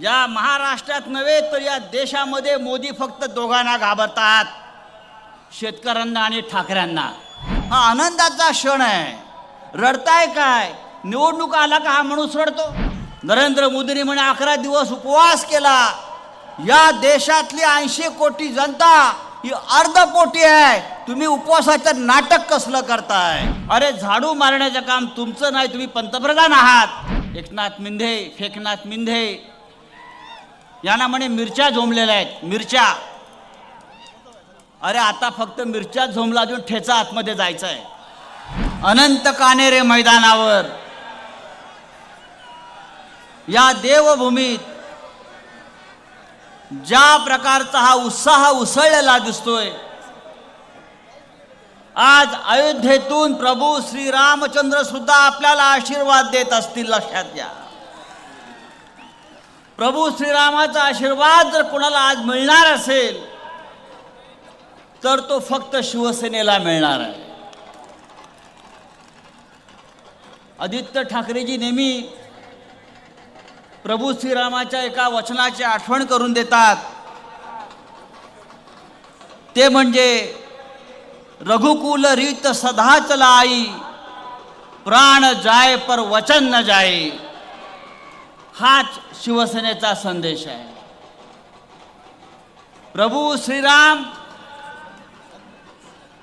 या महाराष्ट्रात नव्हे तर या देशामध्ये मोदी फक्त दोघांना घाबरतात. शेतकऱ्यांना आणि ठाकऱ्यांना. हा आनंदाचा क्षण आहे. रडताय काय? निवडणूक आला का हा माणूस रडतो? नरेंद्र मोदींनी म्हणे अकरा दिवस उपवास केला. या देशातली ऐंशी कोटी जनता ही अर्धपोटी आहे. तुम्ही उपवासाचं नाटक कसलं करताय? अरे झाडू मारण्याचं काम तुमचं नाही. तुम्ही पंतप्रधान आहात. एकनाथ मिंधे फेकनाथ मिंधे यांना म्हणे मिरच्या झोंबलेल्या आहेत. मिरच्या. अरे आता फक्त मिरच्या झोंबला अजून ठेचा आतमध्ये जायचं आहे अनंत कानेरे मैदानावर. या देवभूमीत ज्या प्रकारचा हा उत्साह उसळलेला दिसतोय आज अयोध्येतून प्रभू श्रीरामचंद्र सुद्धा आपल्याला आशीर्वाद देत असतील लक्षात घ्या. प्रभू श्रीरामाचा आशीर्वाद जर कोणाला आज मिळणार असेल तर तो फक्त शिवसेनेला मिळणार आहे. आदित्य ठाकरेजी नेहमी प्रभू श्रीरामाच्या एका वचनाची आठवण करून देतात. ते म्हणजे रघुकुल रीत सदा आई प्राण जाय पर वचन न जाय हाच शिवसेनेचा संदेश आहे. प्रभू श्रीराम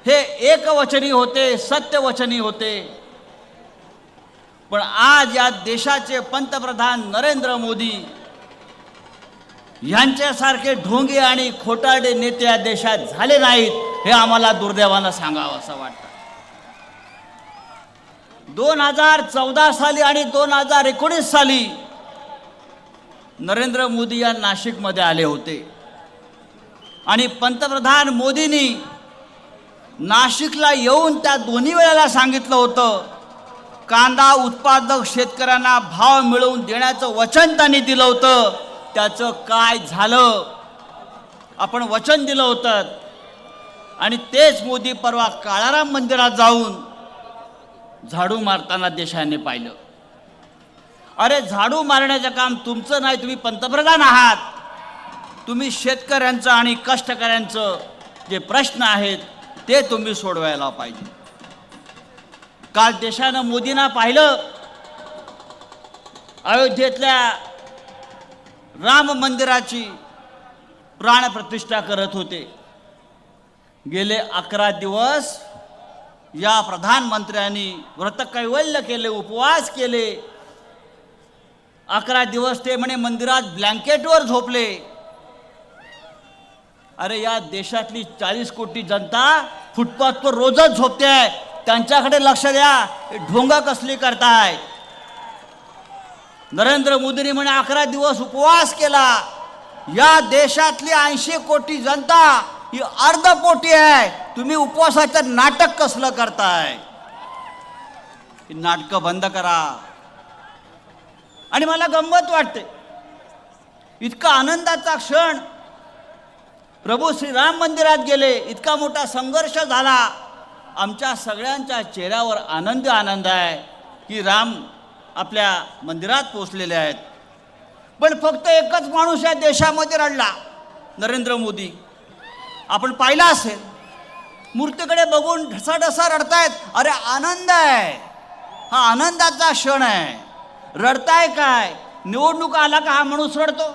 हे एकवचनी होते सत्यवचनी होते. पण आज या देशाचे पंतप्रधान नरेंद्र मोदी यांच्यासारखे ढोंगे आणि खोटारडे नेते या देशात झाले नाहीत हे आम्हाला दुर्दैवानं सांगावं असं वाटतं. दोन हजार चौदा साली आणि दोन हजार एकोणीस साली नरेंद्र मोदी या नाशिकमध्ये आले होते. आणि पंतप्रधान मोदींनी नाशिकला येऊन त्या दोन्ही वेळेला सांगितलं होतं कांदा उत्पादक शेतकऱ्यांना भाव मिळवून देण्याचं वचन त्यांनी दिलं होतं. त्याचं काय झालं? आपण वचन दिलं होतं. आणि तेच मोदी परवा काळाराम मंदिरात जाऊन झाडू मारताना देशाने पाहिलं. अरे झाडू मारण्याचं काम तुमचं नाही तुम्ही पंतप्रधान आहात. तुम्ही शेतकऱ्यांचं आणि कष्टकऱ्यांचं जे प्रश्न आहेत ते तुम्ही सोडवायला पाहिजे. काल देशानं मोदींना पाहिलं अयोध्येतल्या राम मंदिराची प्राणप्रतिष्ठा करत होते. गेले अकरा दिवस या प्रधानमंत्र्यांनी व्रतकैवल्य केले उपवास केले अकरा दिवस ते म्हणे मंदिरात ब्लँकेटवर झोपले. अरे या देशातली चाळीस कोटी जनता फुटपाथवर रोजच झोपते. आहे त्यांच्याकडे लक्ष द्या. हे ढोंगा कसली करताय? नरेंद्र मोदींनी म्हणे अकरा दिवस उपवास केला. या देशातली ऐंशी कोटी जनता ही अर्ध कोटी आहे. तुम्ही उपवासाचं नाटक कसलं करताय? नाटक नाटकं बंद करा. आणि मला गंमत वाटते. इतका आनंदाचा क्षण. प्रभू श्रीराम मंदिरात गेले इतका मोठा संघर्ष झाला. आमच्या सगळ्यांच्या चेहऱ्यावर आनंद आनंद आहे की राम आपल्या मंदिरात पोचलेले आहेत. पण फक्त एकच माणूस या देशामध्ये रडला नरेंद्र मोदी. आपण पाहिला असेल मूर्तीकडे बघून ढसाढसा रडतायत. अरे आनंद आहे. हा आनंदाचा क्षण आहे. रडताय काय? निवडणूक आला का हा माणूस रडतो?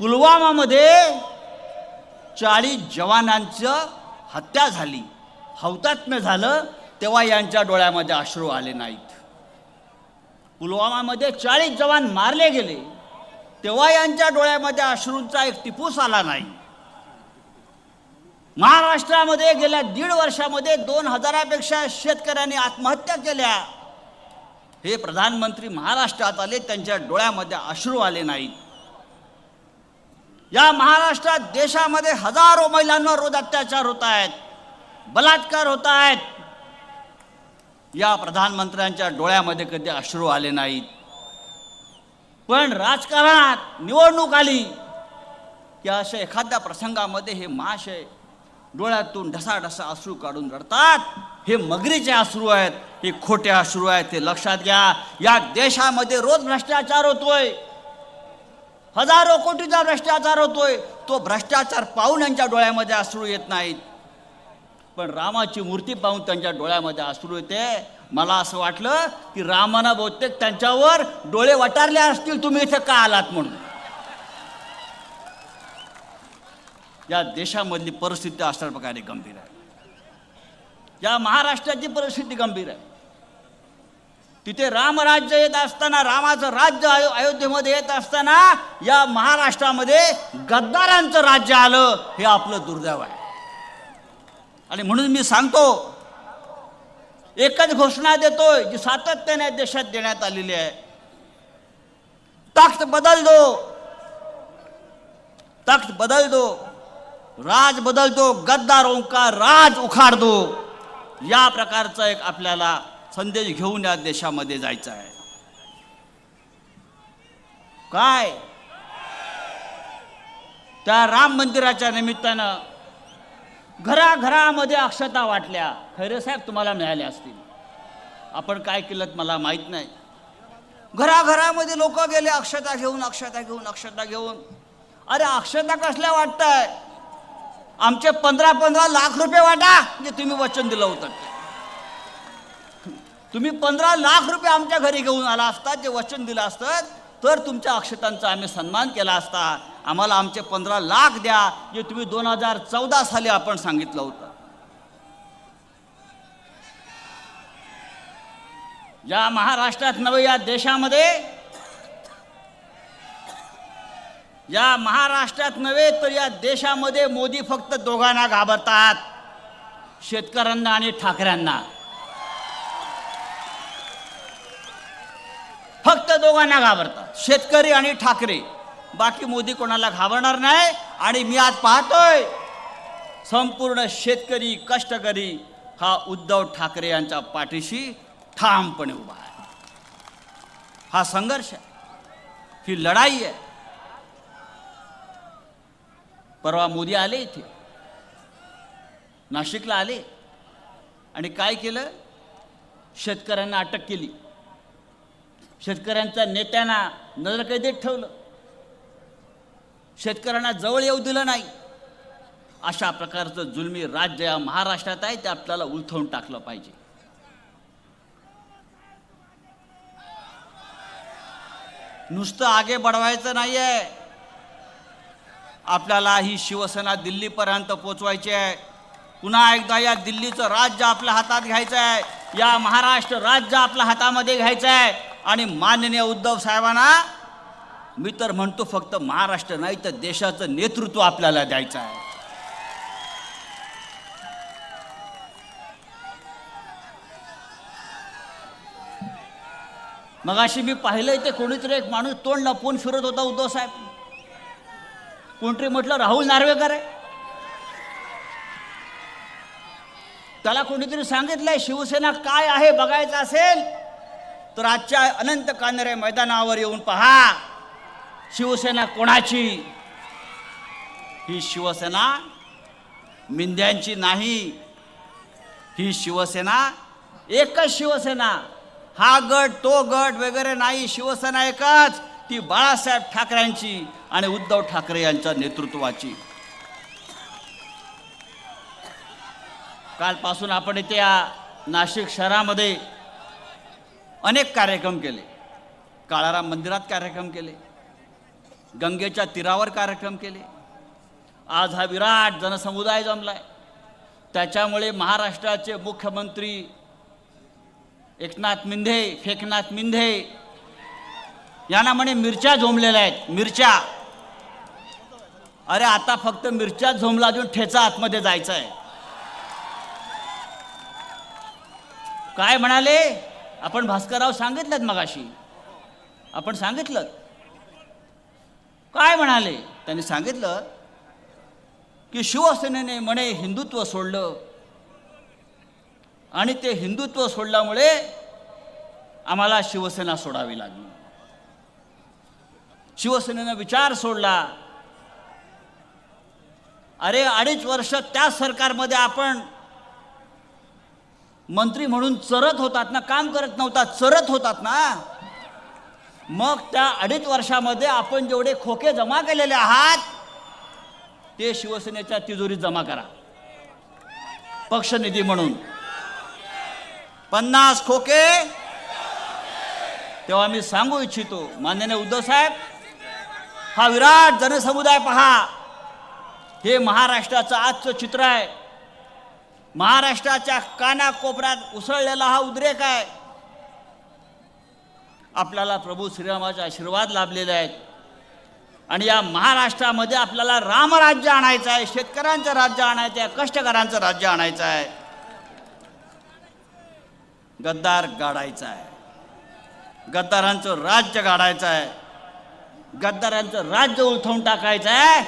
पुलवामामध्ये चाळीस जवानांचं हत्या झाली. हौतात्म्य झालं तेव्हा यांच्या डोळ्यामध्ये अश्रू आले नाहीत. पुलवामामध्ये चाळीस जवान मारले गेले तेव्हा यांच्या डोळ्यामध्ये अश्रूंचा एक टिपूस आला नाही. महाराष्ट्रामध्ये गेल्या दीड वर्षामध्ये दोन हजारापेक्षा शेतकऱ्यांनी आत्महत्या केल्या. हे प्रधानमंत्री महाराष्ट्रात आले त्यांच्या डोळ्यामध्ये अश्रू आले नाहीत या महाराष्ट्रात देशामध्ये हजारो महिलांवर रोज अत्याचार होत आहेत बलात्कार होत आहेत. या प्रधानमंत्र्यांच्या डोळ्यामध्ये कधी अश्रू आले नाहीत. पण राजकारणात निवडणूक आली की अशा एखाद्या प्रसंगामध्ये हे महाशय डोळ्यातून ढसाढसा अश्रू काढून रडतात. हे मगरीचे अश्रू आहेत हे खोटे अश्रू आहेत ते लक्षात घ्या. या देशामध्ये रोज भ्रष्टाचार होतोय. हजारो कोटीचा भ्रष्टाचार होतोय. तो भ्रष्टाचार पाहून यांच्या डोळ्यामध्ये अश्रू येत नाहीत. पण रामाची मूर्ती पाहून त्यांच्या डोळ्यामध्ये अश्रू येते. मला असं वाटलं की रामानं बहुतेक त्यांच्यावर डोळे वटारले असतील तुम्ही इथे का आलात म्हणून? या देशामधली परिस्थिती अशा प्रकारे गंभीर आहे. या महाराष्ट्राची परिस्थिती गंभीर आहे. तिथे रामराज्य येत असताना रामाचं राज्य अयो अयोध्येमध्ये येत असताना या महाराष्ट्रामध्ये गद्दारांचं राज्य आलं हे आपलं दुर्दैव आहे. आणि म्हणून मी सांगतो एकच घोषणा देतोय जी सातत्याने देशात देण्यात आलेली आहे. तख्त बदल दो तख्त बदल दो राज बदलतो गद्दारों का राज उखाड दो या प्रकारचा एक आपल्याला संदेश घेऊन या देशामध्ये जायचं आहे. काय? त्या राम मंदिराच्या निमित्तानं घराघरामध्ये अक्षता वाटल्या. खैरे साहेब तुम्हाला मिळाल्या असतील. आपण काय केलं मला माहीत नाही. घराघरामध्ये लोक गेले अक्षता घेऊन अक्षता घेऊन अक्षता घेऊन. अरे अक्षता कसल्या वाटताय? आमचे पंधरा पंधरा लाख रुपये वाटा जे तुम्ही वचन दिलं होतं. तुम्ही पंधरा लाख रुपये आमच्या घरी घेऊन आला असतात जे वचन दिलं असतं तर तुमच्या अक्षतांचा आम्ही सन्मान केला असता. आम्हाला आमचे पंधरा लाख द्या जे तुम्ही दोन हजार चौदा साली आपण सांगितलं होतं. या महाराष्ट्रात नव्हे या देशामध्ये या महाराष्ट्रात नव्हे तर या देशामध्ये मोदी फक्त दोघांना घाबरतात. शेतकऱ्यांना आणि ठाकऱ्यांना. फक्त दोघांना घाबरतात. शेतकरी आणि ठाकरे. बाकी मोदी कोणाला घाबरणार नाही आणि मी आज पाहतोय संपूर्ण शेतकरी कष्टकरी हा उद्धव ठाकरे यांच्या पाठीशी ठामपणे उभा आहे. हा संघर्ष आहे. ही लढाई आहे. परवा मोदी आले इथे. नाशिकला आले. आणि काय केलं? शेतकऱ्यांना अटक केली. शेतकऱ्यांच्या नेत्यांना नजरकैदेत ठेवलं. शेतकऱ्यांना जवळ येऊ दिलं नाही. अशा प्रकारचं जुलमी राज्य या महाराष्ट्रात आहे ते आपल्याला उलथवून टाकलं पाहिजे. नुसतं आगे बढवायचं नाही आहे आपल्याला ही शिवसेना दिल्लीपर्यंत पोचवायची आहे. पुन्हा एकदा या दिल्लीचं राज्य आपल्या हातात घ्यायचं आहे. या महाराष्ट्र राज्य आपल्या हातामध्ये घ्यायचं आहे. आणि माननीय उद्धव साहेबांना मी तर म्हणतो फक्त महाराष्ट्र नाही तर देशाचं नेतृत्व आपल्याला द्यायचं आहे. मगाशी मी पाहिलंय ते कोणीतरी एक माणूस तोंड लपवून फिरत होता उद्धव साहेब. कोणतरी म्हटलं राहुल नार्वेकर आहे? त्याला कोणीतरी सांगितलंय शिवसेना काय आहे बघायचं असेल तर आजच्या अनंत कानरे मैदानावर येऊन पहा. शिवसेना कोणाची? ही शिवसेना मिंद्यांची नाही. ही शिवसेना एकच शिवसेना. हा गट तो गट वगैरे नाही शिवसेना एकच. ती बाळासाहेब ठाकरेंची आणि उद्धव ठाकरे यांच्या नेतृत्वाची. कालपासून आपण इथे या नाशिक शहरामध्ये अनेक कार्यक्रम केले. काळाराम मंदिरात कार्यक्रम केले. गंगेच्या तीरावर कार्यक्रम केले. आज हा विराट जनसमुदाय जमलाय. त्याच्यामुळे महाराष्ट्राचे मुख्यमंत्री एकनाथ मिंधे फेकनाथ मिंधे यांना म्हणे मिरच्या झोंबलेल्या आहेत. मिरच्या. अरे आता फक्त मिरच्या झोंबला देऊन ठेचा आतमध्ये जायचं आहे काय म्हणाले? आपण भास्करराव सांगितलं मगाशी. आपण सांगितलं. काय म्हणाले? त्यांनी सांगितलं की शिवसेनेने म्हणे हिंदुत्व सोडलं. आणि ते हिंदुत्व सोडल्यामुळे आम्हाला शिवसेना सोडावी लागली. शिवसेनेनं विचार सोडला. अरे अडीच वर्ष त्या सरकारमध्ये आपण मंत्री म्हणून चरत होतात ना काम करत नव्हता चरत होतात ना. मग त्या अडीच वर्षामध्ये आपण जेवढे खोके जमा केलेले आहात ते शिवसेनेच्या तिजोरीत जमा करा. पक्षनिधी म्हणून. पन्नास खोके. तेव्हा मी सांगू इच्छितो माननीय उद्धव साहेब हा विराट जनसमुदाय पहा. हे महाराष्ट्राचं आजचं चित्र आहे. महाराष्ट्राच्या कानाकोपऱ्यात उसळलेला हा उद्रेक आहे. आपल्याला प्रभू श्रीरामाचे आशीर्वाद लाभलेले आहेत. आणि या महाराष्ट्रामध्ये आपल्याला रामराज्य आणायचं आहे शेतकऱ्यांचं राज्य आणायचं आहे कष्टकऱ्यांचं राज्य आणायचं आहे. गद्दार गाडायचा आहे. गद्दारांचं राज्य गाडायचं आहे. गद्दारांचं राज्य उलथवून टाकायचं आहे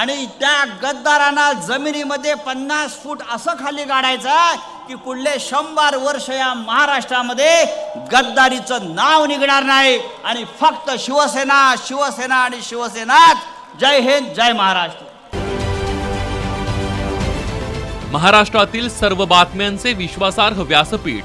आणि त्या गद्दारांना जमिनीमध्ये पन्नास फूट असं खाली गाडायचं आहे की पुढले शंभर वर्ष या महाराष्ट्रामध्ये गद्दारीचं नाव निघणार नाही. आणि फक्त शिवसेना शिवसेना आणि शिवसेनाच. जय हिंद जय महाराष्ट्र. महाराष्ट्रातील सर्व बातम्यांचे विश्वासार्ह व्यासपीठ.